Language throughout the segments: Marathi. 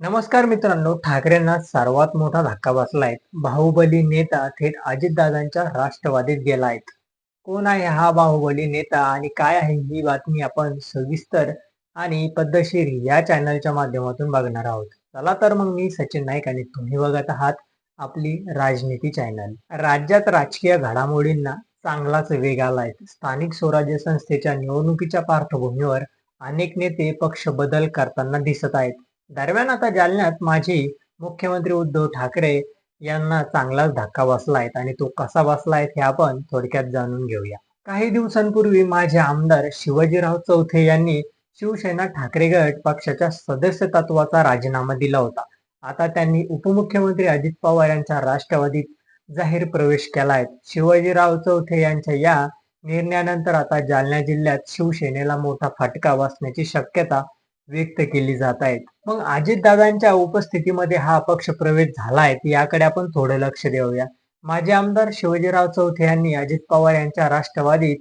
नमस्कार मित्रांनो ठाकरेंना सर्वात मोठा धक्का बसलाय. बाहुबली नेता थेट अजितदादांच्या राष्ट्रवादीत गेलाय कोण आहे हा बाहुबली नेता आणि काय आहे ही बातमी आपण सविस्तर आणि पद्धतशीर या चॅनलच्या माध्यमातून बघणार आहोत. चला तर मग मी सचिन नाईक आणि तुम्ही बघत आहात आपली राजनीती चॅनल राज्यात राजकीय घडामोडींना चांगलाच वेग आलाय. स्थानिक स्वराज्य संस्थेच्या निवडणुकीच्या पार्श्वभूमीवर अनेक नेते पक्ष बदल करताना दिसत आहेत. दरम्यान आता जालन्यात माजी मुख्यमंत्री उद्धव ठाकरे यांना चांगलाच धक्का बसला आहे आणि तो कसा बसला आहे हे आपण थोडक्यात जाणून घेऊया. काही दिवसांपूर्वी माझे आमदार शिवाजीराव चौथे यांनी शिवसेना ठाकरे गट पक्षाच्या सदस्य तत्वाचा राजीनामा दिला होता. आता त्यांनी उपमुख्यमंत्री अजित पवार यांच्या राष्ट्रवादीत जाहीर प्रवेश केलाय. शिवाजीराव चौथे यांच्या या निर्णयानंतर आता जालना जिल्ह्यात शिवसेनेला मोठा फटका बसण्याची शक्यता व्यक्त केली जात आहेत. मग अजितदादांच्या उपस्थितीमध्ये हा पक्ष प्रवेश झालाय याकडे आपण थोडं लक्ष देऊया. माजी आमदार शिवाजीराव चौथे यांनी अजित पवार यांच्या राष्ट्रवादीत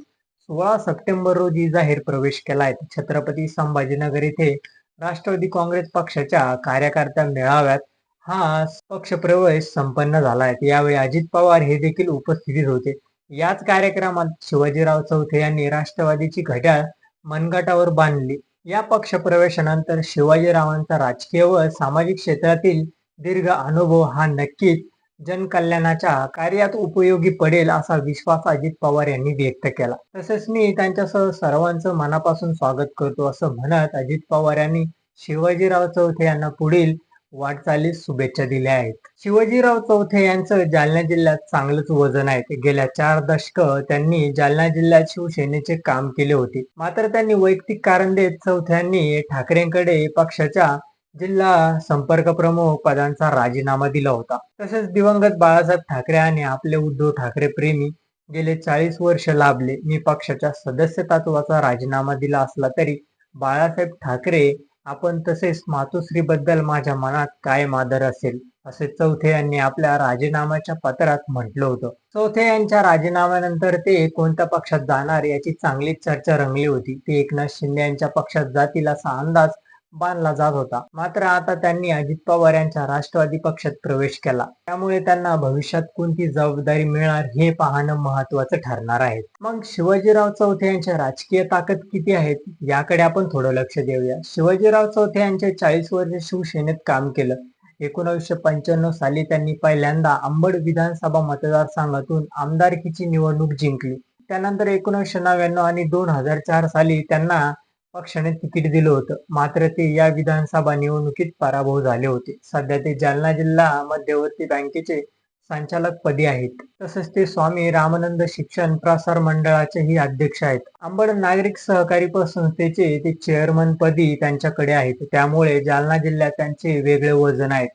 सोळा सप्टेंबर रोजी जाहीर प्रवेश केला आहे छत्रपती संभाजीनगर येथे राष्ट्रवादी काँग्रेस पक्षाच्या कार्यकर्त्या मेळाव्यात हा पक्ष प्रवेश संपन्न आहे यावेळी अजित पवार हे देखील उपस्थितीत होते. याच कार्यक्रमात शिवाजीराव चौथे यांनी राष्ट्रवादीची घड्याळ मनगटावर बांधली. या पक्ष प्रवेशानंतर शिवाजीरावांचा राजकीय व सामाजिक क्षेत्रातील दीर्घ अनुभव हा नक्कीच जनकल्याणाच्या कार्यात उपयोगी पडेल असा विश्वास अजित पवार यांनी व्यक्त केला. तसेच मी त्यांच्यासह सर्वांचं मनापासून स्वागत करतो असं म्हणत अजित पवार यांनी शिवाजीराव चौथे यांना पुढील वाटचालीस शुभेच्छा दिल्या आहेत. शिवाजीराव चौथे यांचं जालना जिल्ह्यात चांगलंच वजन आहे. गेल्या चार दशक त्यांनी जालना जिल्ह्यात शिवसेनेचे काम केले होते. मात्र त्यांनी वैयक्तिक कारण देत चौथ्यांनी ठाकरेंकडे पक्षाच्या जिल्हा संपर्क प्रमुख पदांचा राजीनामा दिला होता. तसेच दिवंगत बाळासाहेब ठाकरे आणि आपले उद्धव ठाकरे प्रेमी गेले चाळीस वर्ष लाभले. मी पक्षाच्या सदस्यत्वाचा राजीनामा दिला असला तरी बाळासाहेब ठाकरे आपण तसेच मातोश्री बद्दल माझ्या मनात काय मादर असेल असे चौथे यांनी आपल्या राजीनाम्याच्या पत्रात म्हटलं होतं. चौथे यांच्या राजीनाम्यानंतर ते कोणत्या पक्षात जाणार याची चांगलीच चर्चा रंगली होती. ते एकनाथ शिंदे यांच्या पक्षात जातील असा अंदाज बांधला जात होता. मात्र आता त्यांनी अजित पवार यांच्या राष्ट्रवादी पक्षात प्रवेश केला. त्यामुळे त्यांना भविष्यात कोणती जबाबदारी मिळणार हे पाहणं महत्वाचं ठरणार आहे. मग शिवाजीराव चौथे यांच्या राजकीय ताकद किती आहेत याकडे आपण थोडं लक्ष देऊया. शिवाजीराव चौथे यांचे चाळीस वर्ष शिवसेनेत काम केलं. एकोणविशे पंच्याण्णव साली त्यांनी पहिल्यांदा अंबड विधानसभा मतदारसंघातून आमदारकीची निवडणूक जिंकली. त्यानंतर एकोणीसशे नव्याण्णव आणि दोन हजार चार साली त्यांना पक्षाने तिकीट दिलं होतं. मात्र ते या विधानसभा निवडणुकीत पराभव झाले होते. सध्या ते जालना जिल्हा मध्यवर्ती बँकेचे संचालक पदी आहेत. तसंच ते स्वामी रामानंद शिक्षण प्रसार मंडळाचेही अध्यक्ष आहेत. अंबड नागरिक सहकारी संस्थेचे ते चेअरमन पदी त्यांच्याकडे आहेत. त्यामुळे जालना जिल्ह्यात त्यांचे वेगळे वजन आहे.